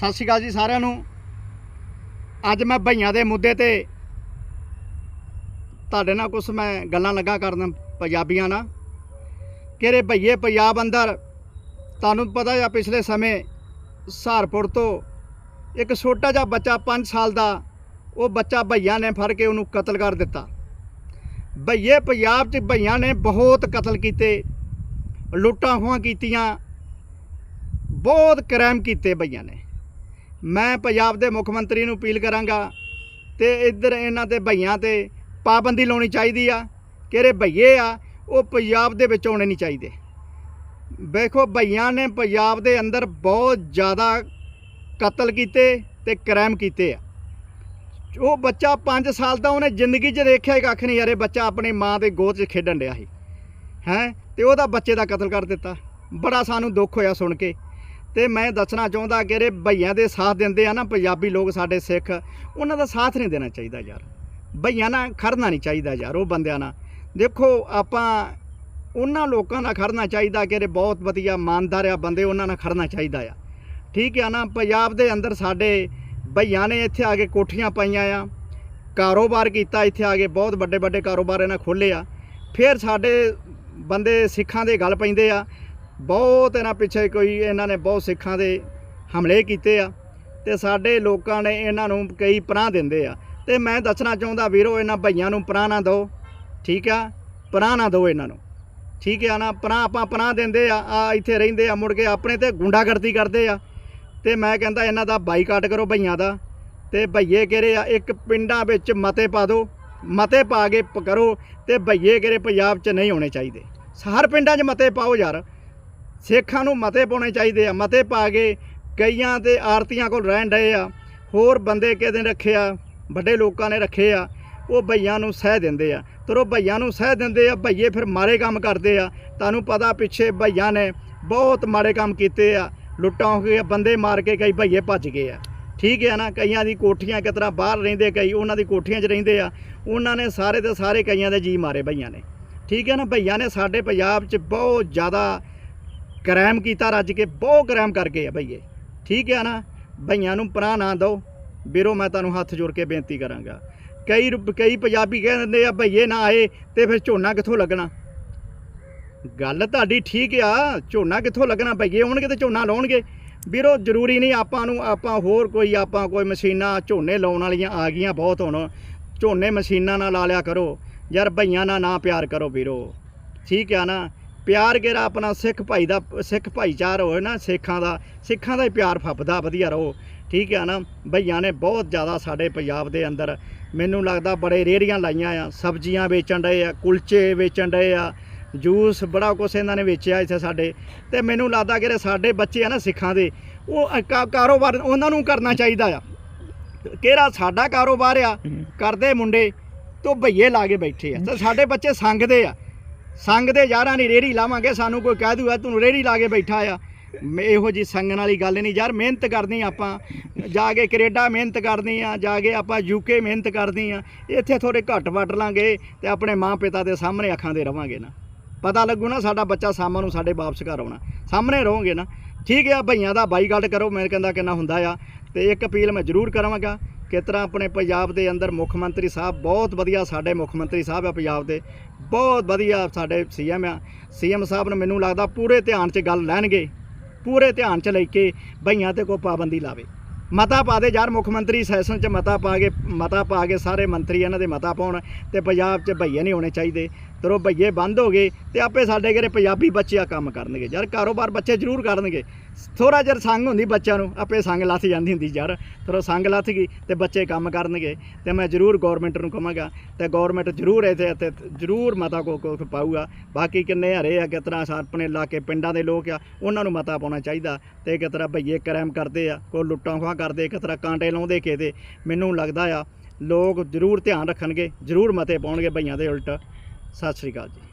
ਸਤਿ ਸ਼੍ਰੀ ਅਕਾਲ ਜੀ ਸਾਰਿਆਂ ਨੂੰ। ਅੱਜ ਮੈਂ ਭਈਆਂ ਦੇ ਮੁੱਦੇ ਤੇ ਤੁਹਾਡੇ ਨਾਲ ਕੁਝ ਮੈਂ ਗੱਲਾਂ ਲੱਗਾ ਕਰਨ ਪੰਜਾਬੀਆਂ ਨਾਲ। ਕਿਹੜੇ ਭਈਏ ਪੰਜਾਬ ਅੰਦਰ ਤੁਹਾਨੂੰ ਪਤਾ ਹੈ ਪਿਛਲੇ ਸਮੇਂ ਸਹਾਰਪੁਰ ਤੋਂ ਇੱਕ ਛੋਟਾ ਜਿਹਾ ਬੱਚਾ 5 ਸਾਲ ਦਾ ਉਹ ਬੱਚਾ ਭਈਆਂ ਨੇ ਫੜ ਕੇ ਉਹਨੂੰ ਕਤਲ ਕਰ ਦਿੱਤਾ। ਭਈਏ ਪੰਜਾਬ 'ਚ ਭਈਆਂ ਨੇ ਬਹੁਤ ਕਤਲ ਕੀਤੇ, ਲੁੱਟਾਂ ਖੋਹਾਂ ਕੀਤੀਆਂ, ਬਹੁਤ ਕ੍ਰਾਈਮ ਕੀਤੇ ਭਈਆਂ ਨੇ। ਮੈਂ ਪੰਜਾਬ ਦੇ ਮੁੱਖ ਮੰਤਰੀ ਨੂੰ ਅਪੀਲ ਕਰਾਂਗਾ ਤੇ ਇੱਧਰ ਇਹਨਾਂ ਤੇ ਭਈਆਂ ਤੇ ਪਾਬੰਦੀ ਲਾਉਣੀ ਚਾਹੀਦੀ ਆ, ਕਿਹੜੇ ਭਈਏ ਆ, ਉਹ ਪੰਜਾਬ ਦੇ ਵਿੱਚ ਆਉਣੇ ਨਹੀਂ ਚਾਹੀਦੇ। ਵੇਖੋ, ਭਈਆਂ ਨੇ ਪੰਜਾਬ ਦੇ ਅੰਦਰ ਬਹੁਤ ਜ਼ਿਆਦਾ ਕਤਲ ਕੀਤੇ ਤੇ ਕ੍ਰਾਈਮ ਕੀਤੇ ਆ। ਉਹ ਬੱਚਾ 5 ਸਾਲ ਦਾ ਉਹਨੇ ਜ਼ਿੰਦਗੀ 'ਚ ਦੇਖਿਆ ਹੀ ਕੱਖ ਨਹੀਂ, ਯਾਰ ਇਹ ਬੱਚਾ ਆਪਣੀ ਮਾਂ ਦੇ ਗੋਦ 'ਚ ਖੇਡਣ ਡਿਆ ਸੀ। ਹੈ? ਤੇ ਉਹਦਾ ਬੱਚੇ ਦਾ ਕਤਲ ਕਰ ਦਿੱਤਾ। ਬੜਾ ਸਾਨੂੰ ਦੁੱਖ ਹੋਇਆ ਸੁਣ ਕੇ। ਤੇ ਮੈਂ ਦੱਸਣਾ ਚਾਹੁੰਦਾ ਕਿ ਇਹ ਭਈਆਂ ਦੇ ਸਾਥ ਦਿੰਦੇ ਆ ਨਾ ਪੰਜਾਬੀ ਲੋਕ ਸਾਡੇ ਸਿੱਖ, ਉਹਨਾਂ ਦਾ ਸਾਥ ਨਹੀਂ ਦੇਣਾ ਚਾਹੀਦਾ ਯਾਰ। ਭਈਆਂ ਨਾਲ ਖੜਨਾ ਨਹੀਂ ਚਾਹੀਦਾ ਯਾਰ, ਉਹ ਬੰਦਿਆਂ ਨਾਲ। ਦੇਖੋ, ਆਪਾਂ ਉਹਨਾਂ ਲੋਕਾਂ ਨਾਲ ਖੜਨਾ ਚਾਹੀਦਾ ਕਿ ਇਹ ਬਹੁਤ ਵਧੀਆ ਇਮਾਨਦਾਰ ਆ ਬੰਦੇ, ਉਹਨਾਂ ਨਾਲ ਖੜਨਾ ਚਾਹੀਦਾ ਆ। ਠੀਕ ਆ ਨਾ, ਪੰਜਾਬ ਦੇ ਅੰਦਰ ਸਾਡੇ ਭਈਆਂ ਨੇ ਇੱਥੇ ਆ ਕੇ ਕੋਠੀਆਂ ਪਾਈਆਂ ਆ, ਕਾਰੋਬਾਰ ਕੀਤਾ ਇੱਥੇ ਆ ਕੇ, ਬਹੁਤ ਵੱਡੇ ਵੱਡੇ ਕਾਰੋਬਾਰ ਇਹਨਾਂ ਖੋਲ੍ਹੇ ਆ। ਫਿਰ ਸਾਡੇ ਬੰਦੇ ਸਿੱਖਾਂ ਦੇ ਗੱਲ ਪੈਂਦੇ ਆ ਬਹੁਤ ਇਹਨਾਂ ਪਿੱਛੇ ਕੋਈ ਇਹਨਾਂ ਨੇ ਬਹੁਤ ਸਿੱਖਾਂ ਦੇ ਹਮਲੇ ਕੀਤੇ ਆ ਤੇ ਸਾਡੇ ਲੋਕਾਂ ਨੇ ਇਹਨਾਂ ਨੂੰ ਕਈ ਪਨਾਹ ਦਿੰਦੇ ਆ। ਤੇ ਮੈਂ ਦੱਸਣਾ ਚਾਹੁੰਦਾ ਵੀਰੋ, ਇਹਨਾਂ ਭਈਆਂ ਨੂੰ ਪਨਾਹ ਨਾ ਦਿਓ, ਠੀਕ ਆ? ਪਨਾਹ ਨਾ ਦਿਓ ਇਹਨਾਂ ਨੂੰ, ਠੀਕ ਆ ਨਾ? ਪਨਾਹ ਆਪਾਂ ਪਨਾਹ ਦਿੰਦੇ ਆ ਆ ਇੱਥੇ ਰਹਿੰਦੇ ਆ, ਮੁੜ ਕੇ ਆਪਣੇ ਤੇ ਗੁੰਡਾਗਰਦੀ ਕਰਦੇ ਆ। ਤੇ ਮੈਂ ਕਹਿੰਦਾ ਇਹਨਾਂ ਦਾ ਬਾਈਕਾਟ ਕਰੋ ਭਈਆਂ ਦਾ। ਤੇ ਭਈਏ ਕਿਹੜੇ ਆ? ਇੱਕ ਪਿੰਡਾਂ ਵਿੱਚ ਮਤੇ ਪਾ ਦਿਓ, ਮਤੇ ਪਾ ਕੇ ਪ- ਕਰੋ ਤੇ ਭਈਏ ਕਿਹੜੇ ਪੰਜਾਬ 'ਚ ਨਹੀਂ ਹੋਣੇ ਚਾਹੀਦੇ। ਹਰ ਪਿੰਡਾਂ 'ਚ ਮਤੇ ਪਾਓ ਯਾਰ। ਸਿੱਖਾਂ ਨੂੰ ਮਤੇ ਪਾਉਣੇ ਚਾਹੀਦੇ ਆ, ਮਤੇ ਪਾ ਕੇ ਕਈਆਂ ਤੇ ਆਰਤੀਆਂ ਕੋਲ ਰਹਿਣ ਡਏ ਆ, ਹੋਰ ਬੰਦੇ ਕਿਹਦੇ ਨੇ ਰੱਖੇ ਆ, ਵੱਡੇ ਲੋਕਾਂ ਨੇ ਰੱਖੇ ਆ, ਉਹ ਭਈਆਂ ਨੂੰ ਸਹਿ ਦਿੰਦੇ ਆ। ਤੇ ਉਹ ਭਈਆਂ ਨੂੰ ਸਹਿ ਦਿੰਦੇ ਆ, ਭਈਏ ਫਿਰ ਮਾਰੇ ਕੰਮ ਕਰਦੇ ਆ। ਤੁਹਾਨੂੰ ਪਤਾ ਪਿੱਛੇ ਭਈਆਂ ਨੇ ਬਹੁਤ ਮਾੜੇ ਕੰਮ ਕੀਤੇ ਆ, ਲੁੱਟਾਂ ਹੋ ਗਈਆਂ ਬੰਦੇ ਮਾਰ ਕੇ ਕਈ ਭਈਏ ਭੱਜ ਗਏ ਆ। ਠੀਕ ਹੈ ਨਾ, ਕਈਆਂ ਦੀ ਕੋਠੀਆਂ ਕਿਸ ਤਰ੍ਹਾਂ ਬਾਹਰ ਰਹਿੰਦੇ, ਕਈ ਉਹਨਾਂ ਦੀ ਕੋਠੀਆਂ 'ਚ ਰਹਿੰਦੇ ਆ। ਉਹਨਾਂ ਨੇ ਸਾਰੇ ਦੇ ਸਾਰੇ ਕਈਆਂ ਦੇ ਜੀ ਮਾਰੇ ਭਈਆਂ ਨੇ। ਠੀਕ ਹੈ ਨਾ, ਭਈਆਂ ਨੇ ਸਾਡੇ ਪੰਜਾਬ 'ਚ ਬਹੁਤ ਜ਼ਿਆਦਾ ਕ੍ਰਾਈਮ ਕੀਤਾ, ਰੱਜ ਕੇ ਬਹੁਤ ਕ੍ਰਾਈਮ ਕਰਕੇ ਆ ਭਈਏ ਠੀਕ ਹੈ ਨਾ? ਭਈਆਂ ਨੂੰ ਪਨਾਹ ਨਾ ਦਿਓ। ਵੀਰੋ, ਮੈਂ ਤੁਹਾਨੂੰ ਹੱਥ ਜੋੜ ਕੇ ਬੇਨਤੀ ਕਰਾਂਗਾ। ਕਈ ਰੁ- ਕਈ ਪੰਜਾਬੀ ਕਹਿ ਦਿੰਦੇ ਆ ਭਈਏ ਨਾ ਆਏ ਤੇ ਫਿਰ ਝੋਨਾ ਕਿੱਥੋਂ ਲੱਗਣਾ? ਗੱਲ ਤੁਹਾਡੀ ਠੀਕ ਆ। ਝੋਨਾ ਕਿੱਥੋਂ ਲੱਗਣਾ? ਭਈਏ ਹੋਣਗੇ ਤੇ ਝੋਨਾ ਲਾਉਣਗੇ। ਵੀਰੋ, ਜ਼ਰੂਰੀ ਨਹੀਂ ਆਪਾਂ ਨੂੰ, ਆਪਾਂ ਹੋਰ ਕੋਈ, ਆਪਾਂ ਕੋਈ ਮਸ਼ੀਨਾਂ ਝੋਨੇ ਲਾਉਣ ਵਾਲੀਆਂ ਆ ਗਈਆਂ ਬਹੁਤ ਹੁਣ। ਝੋਨੇ ਮਸ਼ੀਨਾਂ ਨਾਲ ਲਾ ਲਿਆ ਕਰੋ। ਯਾਰ ਭਈਆਂ ਨਾਲ ਨਾ ਪਿਆਰ ਕਰੋ ਵੀਰੋ। ਠੀਕ ਆ ਨਾ? ਪਿਆਰ ਕਿਹੜਾ ਆਪਣਾ ਸਿੱਖ ਭਾਈ ਦਾ ਸਿੱਖ ਭਾਈਚਾਰ ਹੋਏ ਨਾ ਸਿੱਖਾਂ ਦਾ ਸਿੱਖਾਂ ਦਾ ਹੀ ਪਿਆਰ ਫੱਬਦਾ ਵਧੀਆ ਰਹੋ। ਠੀਕ ਆ ਨਾ? ਭਈਆਂ ਨੇ ਬਹੁਤ ਜ਼ਿਆਦਾ ਸਾਡੇ ਪੰਜਾਬ ਦੇ ਅੰਦਰ ਮੈਨੂੰ ਲੱਗਦਾ ਬੜੇ ਰੇਹੜੀਆਂ ਲਾਈਆਂ ਆ ਸਬਜ਼ੀਆਂ ਵੇਚਣ ਡਏ ਆ ਕੁਲਚੇ ਵੇਚਣ ਡਏ ਆ ਜੂਸ ਬੜਾ ਕੁਛ ਇਹਨਾਂ ਨੇ ਵੇਚਿਆ ਇੱਥੇ ਸਾਡੇ। ਤੇ ਮੈਨੂੰ ਲੱਗਦਾ ਕਿ ਸਾਡੇ ਬੱਚੇ ਆ ਨਾ ਸਿੱਖਾਂ ਦੇ ਉਹ ਕਾਰੋਬਾਰ ਉਹਨਾਂ ਨੂੰ ਕਰਨਾ ਚਾਹੀਦਾ ਆ। ਕਿਹੜਾ ਸਾਡਾ ਕਾਰੋਬਾਰ ਆ ਕਰਦੇ ਮੁੰਡੇ ਤੋਂ ਭਈਏ ਲਾ ਕੇ ਬੈਠੇ ਆ। ਤੇ ਸਾਡੇ ਬੱਚੇ ਸੰਗਦੇ ਆ। ਸੰਗਦੇ ਯਾਰਾਂ ਦੀ ਰੇੜੀ ਲਾਵਾਂਗੇ, ਸਾਨੂੰ ਕੋਈ ਕਹਿ ਦੂਗਾ, ਤੂੰ ਰੇੜੀ ਲਾ ਕੇ ਬੈਠਾ ਆ। ਮ- ਇਹੋ ਜੀ ਸੰਗਣ ਵਾਲੀ ਗੱਲ ਨਹੀਂ, ਯਾਰ ਮਿਹਨਤ ਕਰਨੀ ਆਪਾਂ। ਜਾ ਕੇ ਕੈਨੇਡਾ ਮਿਹਨਤ ਕਰਨੀ ਆ, ਜਾ ਕੇ ਆਪਾਂ ਯੂਕੇ ਮਿਹਨਤ ਕਰਨੀ ਆ। ਇੱਥੇ ਥੋੜੇ ਘੱਟ ਵੱਟ ਲਾਂਗੇ ਤੇ ਆਪਣੇ ਮਾਂ ਪਿਤਾ ਦੇ ਸਾਹਮਣੇ ਅੱਖਾਂ ਦੇ ਰਵਾਂਗੇ ਨਾ। ਪਤਾ ਲੱਗੂ ਨਾ ਸਾਡਾ ਬੱਚਾ ਸਾਮਾਂ ਨੂੰ ਸਾਡੇ ਵਾਪਸ ਘਰ ਆਉਣਾ। ਸਾਹਮਣੇ ਰਹੋਗੇ ਨਾ। ਠੀਕ ਆ, ਭਈਆਂ ਦਾ ਬਾਈਕਾਟ ਕਰੋ, ਮੈਂ ਕਹਿੰਦਾ ਕਿੰਨਾ ਹੁੰਦਾ ਆ। ਤੇ ਇੱਕ ਅਪੀਲ ਮੈਂ ਜ਼ਰੂਰ ਕਰਾਂਗਾ। ਕਿਸ ਤਰ੍ਹਾਂ ਆਪਣੇ ਪੰਜਾਬ ਦੇ ਅੰਦਰ ਮੁੱਖ ਮੰਤਰੀ ਸਾਹਿਬ, ਬਹੁਤ ਵਧੀਆ ਸਾਡੇ ਮੁੱਖ ਮੰਤਰੀ ਸਾਹਿਬ ਆ ਪੰਜਾਬ ਦੇ, ਬਹੁਤ ਵਧੀਆ ਸਾਡੇ ਸੀਐਮ ਆ। ਸੀਐਮ ਸਾਹਿਬ ਨੇ ਮੈਨੂੰ ਲੱਗਦਾ ਪੂਰੇ ਧਿਆਨ 'ਚ ਗੱਲ ਲੈਣਗੇ, ਪੂਰੇ ਧਿਆਨ 'ਚ ਲੈ ਕੇ ਬਈਆਂ ਤੇ ਕੋਈ ਪਾਬੰਦੀ ਲਾਵੇ। ਮਤਾ ਪਾ ਦੇ ਯਾਰ ਮੁੱਖ ਮੰਤਰੀ ਸੈਸ਼ਨ 'ਚ ਮਤਾ ਪਾ ਕੇ, ਮਤਾ ਪਾ ਕੇ ਸਾਰੇ ਮੰਤਰੀ ਇਹਨਾਂ ਦੇ ਮਤਾ ਪਾਉਣ ਤੇ ਪੰਜਾਬ 'ਚ ਭਈਏ ਨਹੀਂ ਹੋਣੇ ਚਾਹੀਦੇ। ਤੇ ਉਹ ਭਈਏ ਬੰਦ ਹੋ ਗਏ ਤੇ ਆਪੇ ਸਾਡੇ ਘਰੇ ਪੰਜਾਬੀ ਬੱਚੇ ਆ ਕੰਮ ਕਰਨਗੇ। ਯਾਰ ਕਾਰੋਬਾਰ ਬੱਚੇ ਜ਼ਰੂਰ ਕਰਨਗੇ। ਥੋੜਾ ਜਿਹਾ ਸੰਗ ਹੁੰਦੀ ਬੱਚਿਆਂ ਨੂੰ, ਆਪੇ ਸੰਗ ਲੱਥ ਜਾਂਦੀ ਹੁੰਦੀ ਯਾਰ। ਫਿਰ ਸੰਗ ਲੱਥ ਗਈ ਤੇ ਬੱਚੇ ਕੰਮ ਕਰਨਗੇ ਤੇ ਮੈਂ ਜ਼ਰੂਰ ਗਵਰਨਮੈਂਟ ਨੂੰ ਕਹਾਂਗਾ ਤੇ ਗਵਰਨਮੈਂਟ ਜ਼ਰੂਰ ਇੱਥੇ ਤੇ ਜ਼ਰੂਰ ਮਤਾ ਕੋ ਕੋ ਪਾਊਗਾ। ਬਾਕੀ ਕਿੰਨੇ ਹਰੇ ਆ, ਕਿਸ ਤਰ੍ਹਾਂ ਆਪਣੇ ਇਲਾਕੇ ਪਿੰਡਾਂ ਦੇ ਲੋਕ ਆ, ਉਹਨਾਂ ਨੂੰ ਮਤਾ ਪਾਉਣਾ ਚਾਹੀਦਾ ਤੇ ਕਿਸ ਤਰ੍ਹਾਂ ਭਈਏ ਕ੍ਰਾਈਮ ਕਰਦੇ ਆ, ਕੋਈ ਲੁੱਟਾਂ ਖੋਹਾਂ ਕਰਦੇ, ਕਿਸ ਤਰ੍ਹਾਂ ਕਾਂਟੇ ਲਾਉਂਦੇ ਕਿਤੇ, ਮੈਨੂੰ ਲੱਗਦਾ ਆ, ਲੋਕ ਜ਼ਰੂਰ ਧਿਆਨ ਰੱਖਣਗੇ, ਜ਼ਰੂਰ ਮਤੇ ਪਾਉਣਗੇ ਭਈਆਂ ਦੇ ਉਲਟ। ਸਤਿ ਸ਼੍ਰੀ ਅਕਾਲ ਜੀ।